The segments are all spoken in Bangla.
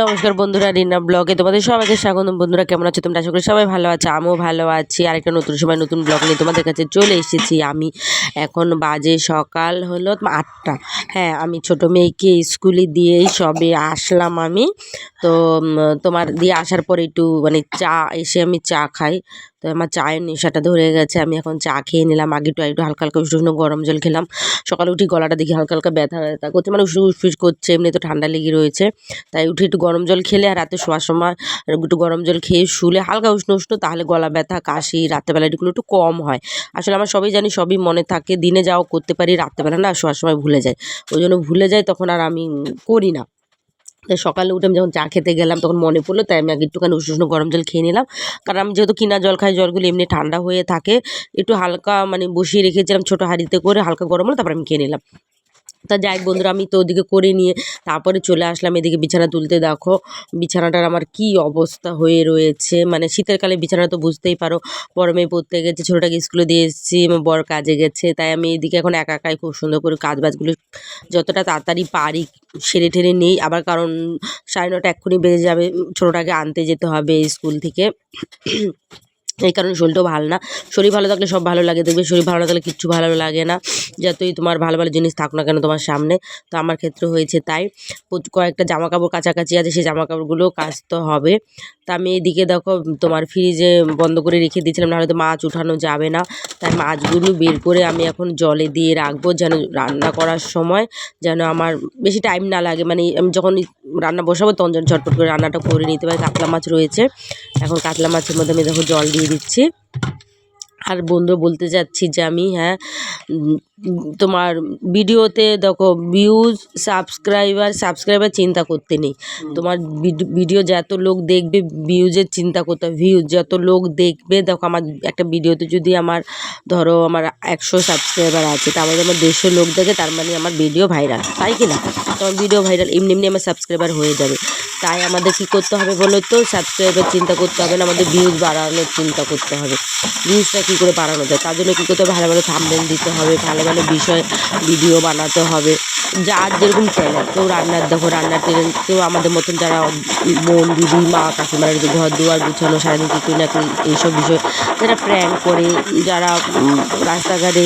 নমস্কার বন্ধুরা, রিনা ব্লগে তোমাদের সবাইকে স্বাগত বন্ধুরা, কেমন আছো তোমরা? আশা করি সবাই ভালো আছে, আমিও ভালো আছি। আরেকটা নতুন সময়, নতুন ব্লগ নিয়ে তোমাদের কাছে চলে এসেছি আমি। এখন বাজে সকাল হলো আটটা। হ্যাঁ আমি ছোট মেয়েকে স্কুলে দিয়েই সবে আসলাম আমি। তো তোমার দিয়ে আসার পর একটু মানে চা, এসে আমি চা খাই। আমার চায়ের নেশাটা ধরে গেছে, আমি এখন চা খেয়ে নিলাম, আগে একটু একটু হালকা হালকা উষ্ণ গরম জল খেলাম। সকালে উঠি গলাটা দেখি হালকা হালকা ব্যথা ব্যথা করছে মানে উষ্ণ উসফিস করছে, এমনি তো ঠান্ডা লেগে রয়েছে। তাই উঠে একটু গরম জল খেলে আর রাতে শোয়ার সময় একটু গরম জল খেয়ে শুলে হালকা উষ্ণ উষ্ণ, তাহলে গলা ব্যথা, কাশি রাত্রেবেলা এগুলো একটু কম হয়। আসলে আমরা সবই জানি, সবই মনে থাকে, দিনে যাও করতে পারি, রাত্রেবেলা না শোয়ার সময় ভুলে যায় ওই জন্য ভুলে যাই, তখন আর আমি করি না। তাই সকালে উঠে আমি যখন চা খেতে গেলাম, তখন মনে পড়ল, তাই আমি আগে একটুখানি উষ্ণ উষ্ণ গরম জল খেয়ে নিলাম। কারণ আমি যেহেতু কিনা জল খাই, জলগুলো এমনি ঠান্ডা হয়ে থাকে, একটু হালকা মানে বসিয়ে রেখেছিলাম ছোটো হাঁড়িতে করে হালকা গরম হলো, তারপর আমি খেয়ে নিলাম। তা যাই বন্ধুরা, আমি তো ওদিকে করে নিয়ে তারপরে চলে আসলাম এদিকে বিছানা তুলতে। দেখো, বিছানাটার আমার কি অবস্থা হয়ে রয়েছে। মানে শীতের কালে বিছানা তো বুঝতেই পারো মেয়ে পড়তে গেছে, ছোটোটাকে স্কুলে দিয়ে এসেছি বড় কাজে গেছে। তাই আমি এদিকে এখন একা একাই খুব সুন্দর করে কাজ বাজগুলো যতটা তাড়াতাড়ি পারি সেরে ঠেরে নেই। আবার কারণ সাড়ে নটা এক্ষুনি বেজে যাবে, ছোটোটাকে আনতে যেতে হবে স্কুল থেকে। এই কারণে শরীরটাও ভালো না। শরীর ভালো থাকলে সব ভালো লাগে। দেখবে শরীর ভালো না থাকলে কিচ্ছু ভালো লাগে না। যতই তোমার ভালো ভালো জিনিস থাক না কেন তোমার সামনে। তো আমার ক্ষেত্রে হয়েছে তাই। কয়েকটা জামা কাপড় কাছাকাছি আছে, সেই জামা কাপড়গুলো কাচতে হবে। তা আমি এদিকে দেখো, তোমার ফ্রিজে বন্ধ করে রেখে দিয়েছিলাম, নাহলে তো মাছ উঠানো যাবে না। তাই মাছগুলো বের করে আমি এখন জলে দিয়ে রাখব যেন রান্না করার সময় যেন আমার বেশি টাইম না লাগে। মানে আমি যখন রান্না বসাবো তখন যেন ঝটপট করে রান্নাটা করে নিতে পারি। কাতলা মাছ রয়েছে। এখন কাতলা মাছের মধ্যে আমি দেখো জল দিয়ে দিচ্ছি। আর বন্ধু বলতে যাচ্ছি যে আমি হ্যাঁ তোমার ভিডিওতে দেখো ভিউজ সাবস্ক্রাইবার সাবস্ক্রাইবার চিন্তা করতে নেই। তোমার ভিড- ভিডিও যত লোক দেখবে ভিউজের চিন্তা করতে হবে। ভিউজ যত লোক দেখবে দেখো আমার একটা ভিডিওতে যদি আমার ধরো আমার একশো সাবস্ক্রাইবার আছে তার মধ্যে আমার দেড়শো লোক দেখে তার মানে আমার ভিডিও ভাইরাল তাই কি না? তোমার ভিডিও ভাইরাল এমনি এমনি আমার সাবস্ক্রাইবার হয়ে যাবে। তাই আমাদের কি করতে হবে বলো তো? সাবস্ক্রাইবার চিন্তা করতে হবে না, আমাদের ভিউজ বাড়ানোর চিন্তা করতে হবে। ভিউজটা কী করে বাড়ানো যায়? তার জন্য কী করতে হবে? ভালো ভালো থামবেন দিতে হবে, ভালো ভালো বিষয় ভিডিও বানাতে হবে। যার যেরকম চ্যানেল কেউ রান্নার, দেখো রান্নার চ্যানেল কেউ আমাদের মতন যারা বোন, দিদি, মা, কাকিমার ঘর দুয়ার গুছানো, সারাদিন কী করি না এইসব বিষয়, যারা প্র্যাঙ্ক করে, যারা রাস্তাঘাটে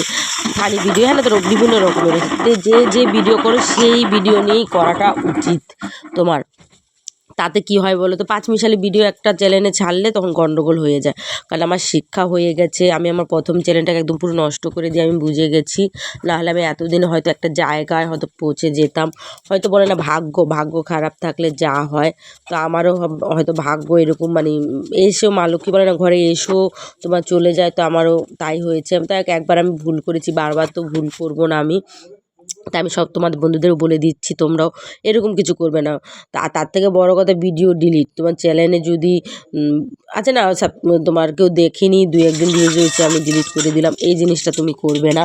ফানি ভিডিও হ্যাঁ তো, বিভিন্ন রকমের, যে যে ভিডিও করো, সেই ভিডিও নিয়েই করাটা উচিত তোমার। তাতে কি হয় বলো তো? পাঁচ মিশালি ভিডিও একটা চ্যানেলে ছাড়লে তখন গন্ডগোল হয়ে যায়। কারণ আমার শিক্ষা হয়ে গেছে, আমি আমার প্রথম চ্যানেলটাকে একদম পুরো নষ্ট করে দিয়ে আমি বুঝে গেছি। নাহলে আমি এতদিন হয়তো একটা জায়গায় হয়তো পৌঁছে যেতাম। হয়তো বলে না, ভাগ্য ভাগ্য খারাপ থাকলে যা হয়। তো আমারও হয়তো ভাগ্য এরকম মানে এসেও মা লক্ষ্মী বলে না, ঘরে এসেও তোমার চলে যায়। তো আমারও তাই হয়েছে। তাই একবার আমি ভুল করেছি, বারবার তো ভুল করব না আমি। তাই আমি সব তোমার বন্ধুদেরও বলে দিচ্ছি, তোমরাও এরকম কিছু করবে না। তা, তার থেকে বড় কথা ভিডিও ডিলিট তোমার চ্যানেলে যদি আছে না তোমার কেউ দেখিনি দু একদিন ভিউজ হয়েছে আমি ডিলিট করে দিলাম। এই জিনিসটা তুমি করবে না।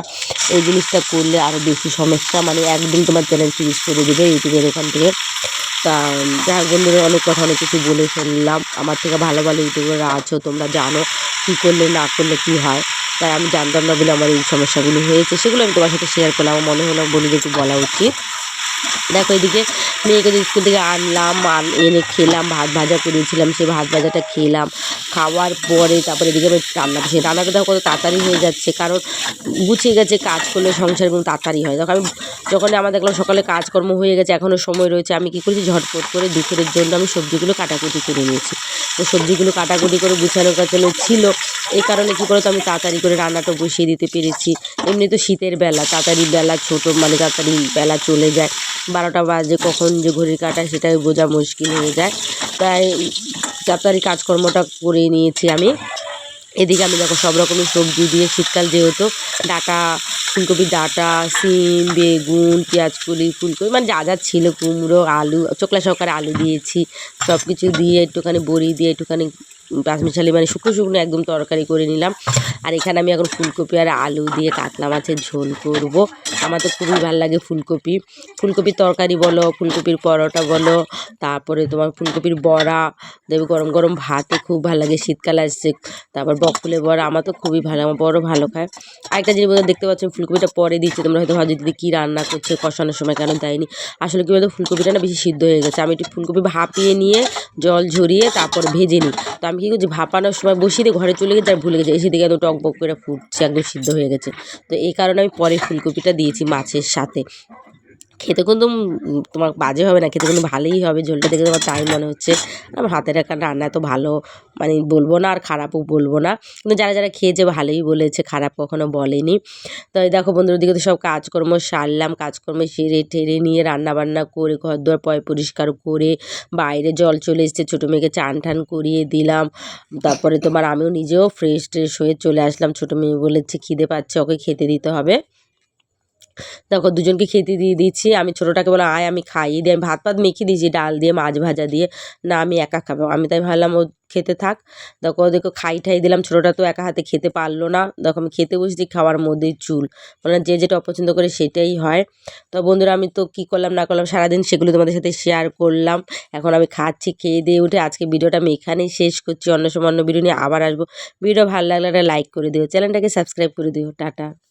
এই জিনিসটা করলে আরও বেশি সমস্যা মানে একদিন তোমার চ্যানেল ফিনিশ করে দেবে ইউটিউবের ওখান থেকে। তা, যাই হোক বন্ধুরা, অনেক কথা, অনেক কিছু বলে শুনলাম আমার থেকে ভালো ভালো ইউটিউবাররা আছো, তোমরা জানো কী করলে, না করলে কী হয়। তাই আমি জানতাম না বলে আমার এই সমস্যাগুলো হয়েছে। সেগুলো আমি তোমার সাথে শেয়ার করলাম। আমার মনে হলো বলে একটু বলা উচিত। দেখো এদিকে মেয়েকে স্কুল থেকে আনলাম, আন এনে খেলাম, ভাত ভাজা করেছিলাম সেই ভাত ভাজাটা খেলাম। খাওয়ার পরে তারপরে এদিকে আমি রান্না সেই রান্নাটা দেখো কত তাড়াতাড়ি হয়ে যাচ্ছে, কারণ গুছিয়ে গেছে কাজ করলে সংসার কোনো তাড়াতাড়ি হয়। দেখো আমি যখন আমার দেখলাম সকালে কাজকর্ম হয়ে গেছে এখনও সময় রয়েছে, আমি কী করেছি? ঝটপট করে দুপুরের জন্য আমি সবজিগুলো কাটাকুটি করে নিয়েছি। তো সবজিগুলো কাটাকুটি করে গুছানো গাছানো ছিল, এই কারণে কী করে তো আমি তাড়াতাড়ি করে রান্নাটা বসিয়ে দিতে পেরেছি। এমনি তো শীতের বেলা, তাড়াতাড়ি বেলা, ছোটো মানে তাড়াতাড়ি বেলা চলে যায়। বারোটা বাজে, কখন যে ঘড়ির কাটায় সেটাই বোঝা মুশকিল হয়ে যায়। তাই তাড়াতাড়ি কাজকর্মটা করে নিয়েছি আমি। এদিকে আমি দেখো সব রকমের সবজি দিয়ে শীতকাল যেহেতু, ডাটা ফুলকপির ডাঁটা, সিম, বেগুন পেঁয়াজকলি ফুলকপি মানে যা যা ছিল, কুমড়ো, আলু চোকলা সহকারে আলু দিয়েছি সব কিছু দিয়ে একটুখানি বড়ি দিয়ে একটুখানি পাঁচমিশালি মানে শুকনো শুকনো একদম তরকারি করে নিলাম। আর এখানে আমি এখন ফুলকপি আর আলু দিয়ে কাতলা মাছের ঝোল করব। আমার তো খুবই ভালো লাগে ফুলকপি। ফুলকপির তরকারি বলো, ফুলকপির পরোটা বলো, তারপরে তোমার ফুলকপির বড়া, দেবে গরম গরম ভাতে খুব ভালো লাগে, শীতকাল আসছে, তারপর বকফুলের বড়া, আমার তো খুবই ভালো আমার বড় ভালো খায়। আরেকটা জিনিস দেখতে পাচ্ছ ফুলকপিটা পরে দিচ্ছে, তোমরা হয়তো ভাবছ, দিদি কী রান্না করছে, কষানোর সময় কেন দেয়নি? আসলে কী বলতো, ফুলকপিটা না বেশি সিদ্ধ হয়ে গেছে। আমি একটু ফুলকপি ভাপিয়ে নিয়ে জল ঝরিয়ে তারপর ভেজে নিই। তো আমি কী করছি? ভাপানোর সময় বসিয়ে দিয়ে ঘরে চলে গেছে আর ভুলে গেছি। এসে দিকে টক বক করে ফুটছে, একদম সিদ্ধ হয়ে গেছে। তো এই কারণে আমি পরে ফুলকপিটা দিয়েছি মাছের সাথে। খেতে কিন্তু তোমার বাজে হবে না, খেতে কিন্তু ভালোই হবে, ঝোলটা দেখে তোমার তাই মনে হচ্ছে। আমার হাতের একটা রান্না এত ভালো মানে বলব না আর খারাপও বলব না, কিন্তু যারা যারা খেয়েছে ভালোই বলেছে, খারাপ কখনো বলেনি। তো এই দেখো বন্ধুর দিকে তো সব কাজকর্ম সারলাম, কাজকর্ম সেরে টেরে নিয়ে রান্না বান্না করে ঘর দুয়ার পয় পরিষ্কার করে, বাইরে জল চলে এসছে, ছোটো মেয়েকে চান টান করিয়ে দিলাম। তারপরে তোমার আমিও নিজেও ফ্রেশ ট্রেশ হয়ে চলে আসলাম, ছোটো মেয়ে বলেছে খিদে পাচ্ছে, ওকে খেতে দিতে হবে। দেখো, দুজনকে খেতে দিয়ে দিচ্ছি। আমি ছোটোটাকে বললাম, আয়, আমি খাইয়ে দিই। আমি ভাত ভাত মেখে দিয়েছি, ডাল দিয়ে, মাছ ভাজা দিয়ে। না, আমি একা খাব। আমি তাই ভাবলাম, ও খেতে থাক। দেখো ওদেরকে খাই ঠাই দিলাম। ছোটোটা তো একা হাতে খেতে পারল না। দেখো, আমি খেতে বসেছি খাওয়ার মধ্যেই চুল। মানে যে যেটা অপছন্দ করে সেটাই হয়। তো বন্ধুরা, আমি তো কী করলাম, না করলাম, সারাদিন সেগুলো তোমাদের সাথে শেয়ার করলাম। এখন আমি খাচ্ছি, খেয়ে দিয়ে উঠে আজকে ভিডিওটা আমি এখানেই শেষ করছি। অন্য সময় অন্য ভিডিও নিয়ে আবার আসব। ভিডিও ভালো লাগলে একটা লাইক করে দিও। চ্যানেলটাকে সাবস্ক্রাইব করে দিও। টাটা।